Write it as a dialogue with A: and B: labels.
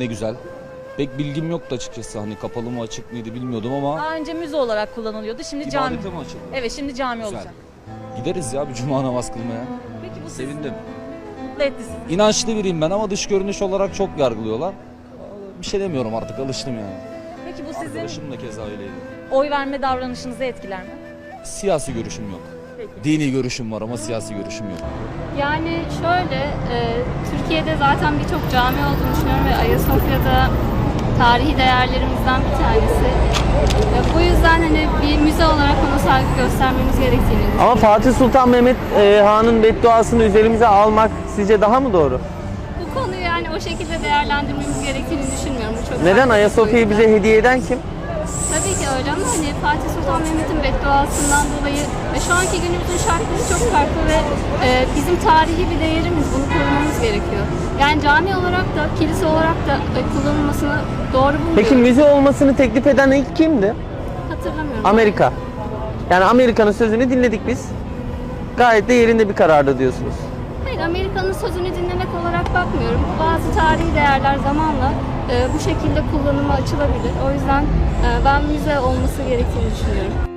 A: Ne güzel. Pek bilgim yoktu açıkçası hani kapalı mı açık mıydı bilmiyordum ama
B: Daha önce müze olarak kullanılıyordu. Şimdi cami.
A: ibadete mi açıldı?
B: Evet şimdi cami
A: Güzel.
B: olacak.
A: Gideriz ya bir cuma namaz kılmaya.
B: Peki bu sizi
A: Sevindim.
B: mutlu etti sizi.
A: İnançlı biriyim ben ama dış görünüş olarak çok yargılıyorlar. Bir şey demiyorum artık alıştım yani.
B: Peki bu sizin
A: Arkadaşım da keza öyleydi.
B: oy verme davranışınızı etkiler mi?
A: Siyasi görüşüm yok.
B: Peki.
A: Dini görüşüm var ama siyasi görüşüm yok.
C: Yani şöyle, e, Türkiye'de zaten birçok cami olduğunu düşünüyorum ve Ayasofya'da tarihi değerlerimizden bir tanesi. E, bu yüzden hani bir müze olarak ona saygı göstermemiz gerektiğini düşünüyorum.
D: Ama Fatih Sultan Mehmet e, Han'ın bedduasını üzerimize almak sizce daha mı doğru?
C: Bu konuyu yani o şekilde değerlendirmemiz gerektiğini düşünmüyorum. Bu çok
D: Neden
C: farklı bir
D: Ayasofya'yı
C: boyutta.
D: bize hediye eden kim?
C: Tabii ki öyle ama hani Fatih Sultan Mehmet'in bedduasından dolayı ve şu anki günümüzün şartları çok farklı ve e, bizim tarihi bir değerimiz. Bunu gerekiyor. Yani cami olarak da, kilise olarak da e, kullanılmasını doğru bulmuyorum.
D: Peki müze olmasını teklif eden ilk kimdi?
C: Hatırlamıyorum.
D: Amerika. Yani Amerika'nın sözünü dinledik biz. Gayet de yerinde bir karardı diyorsunuz.
C: Hayır, Amerika'nın sözünü dinlemek olarak bakmıyorum. Bazı tarihi değerler zamanla e, bu şekilde kullanıma açılabilir. O yüzden e, ben müze olması gerektiğini düşünüyorum.